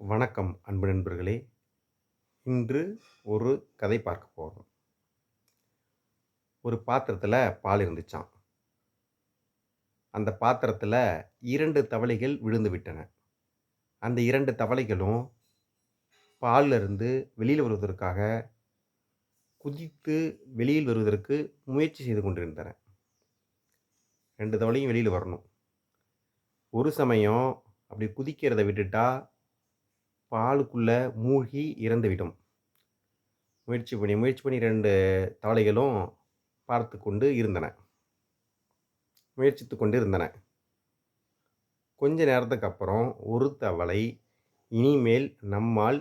வணக்கம் அன்பு நண்பர்களே. இன்று ஒரு கதை பார்க்க போகிறோம் ஒரு பாத்திரத்தில் பால் இருந்துச்சான் அந்த பாத்திரத்தில் இரண்டு தவளைகள் விழுந்து விட்டன. அந்த இரண்டு தவளைகளும் பாலிலிருந்து வெளியில் வருவதற்காக குதித்து வெளியில் வருவதற்கு முயற்சி செய்து கொண்டிருந்தன. ரெண்டு தவளையும் வெளியில் வரணும். ஒரு சமயம் அப்படி குதிக்கிறத விட்டுட்டா பாலுக்குள்ளே மூழ்கி இறந்துவிடும். முயற்சி பண்ணி முயற்சி பண்ணி ரெண்டு தவளைகளும் பார்த்து கொண்டு இருந்தன. முயற்சித்து கொண்டு இருந்தன. கொஞ்ச நேரத்துக்கு அப்புறம் ஒரு தவளை இனிமேல் நம்மால்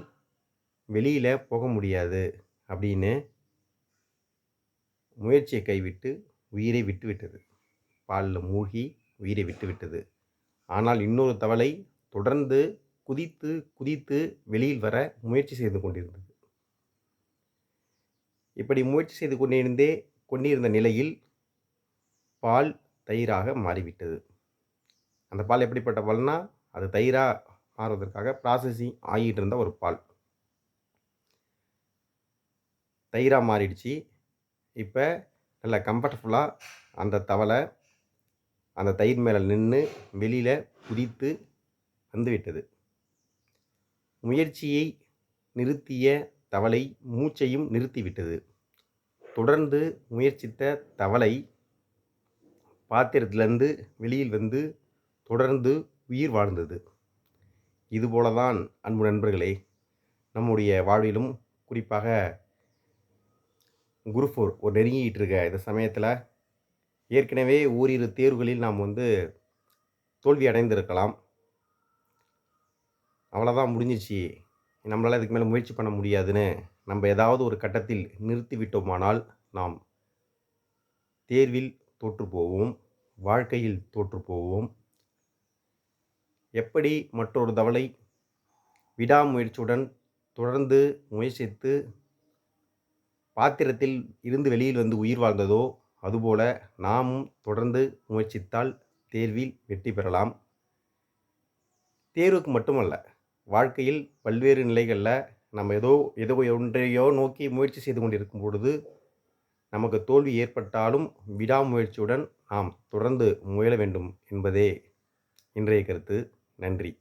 வெளியில் போக முடியாது அப்படின்னு முயற்சியை கைவிட்டு உயிரை விட்டு விட்டது. பாலில் மூழ்கி உயிரை விட்டு விட்டது. ஆனால் இன்னொரு தவளை தொடர்ந்து குதித்து குதித்து வெளியில் வர முயற்சி செய்து கொண்டிருந்தது. இப்படி முயற்சி செய்து கொண்டிருந்தே கொண்டிருந்த நிலையில் பால் தயிராக மாறிவிட்டது. அந்த பால் எப்படிப்பட்ட பால்னா அது தயிராக மாறுவதற்காக ப்ராசஸிங் ஆகிட்டு இருந்த ஒரு பால். தயிராக மாறிடுச்சு. இப்போ நல்லா கம்ஃபர்டபுளாக அந்த தவளை அந்த தயிர் மேலே நின்று வெளியில் குதித்து வந்துவிட்டது. முயற்சியை நிறுத்திய தவளை மூச்சையும் நிறுத்திவிட்டது. தொடர்ந்து முயற்சித்த தவளை பாத்திரத்திலிருந்து வெளியில் வந்து தொடர்ந்து உயிர் வாழ்ந்தது. இதுபோல தான் அன்பு நண்பர்களே நம்முடைய வாழ்விலும் குறிப்பாக குருஃபோர் ஒரு நெருங்கிட்டு இருக்க இந்த சமயத்தில் ஏற்கனவே ஓரிரு தேர்வுகளில் நாம் வந்து தோல்வி அடைந்திருக்கலாம். அவ்வளோதான் முடிஞ்சிச்சு. நம்மளால் இதுக்கு மேலே முயற்சி பண்ண முடியாதுன்னு நம்ம ஏதாவது ஒரு கட்டத்தில் நிறுத்தி விட்டோமானால் நாம் தேர்வில் தோற்று போவோம் வாழ்க்கையில் தோற்றுப்போவோம் எப்படி மற்றொரு தவளை விடாமுயற்சியுடன் தொடர்ந்து முயற்சித்து பாத்திரத்தில் இருந்து வெளியில் வந்து உயிர் வாழ்ந்ததோ அதுபோல நாமும் தொடர்ந்து முயற்சித்தால் தேர்வில் வெற்றி பெறலாம். தேர்வுக்கு மட்டுமல்ல வாழ்க்கையில் பல்வேறு நிலைகளில் நம்ம ஏதோ ஏதோ ஒன்றையோ நோக்கி முயற்சி செய்து கொண்டிருக்கும் பொழுது நமக்கு தோல்வி ஏற்பட்டாலும் விடாமுயற்சியுடன் நாம் தொடர்ந்து முயல வேண்டும் என்பதே இன்றைய கருத்து. நன்றி.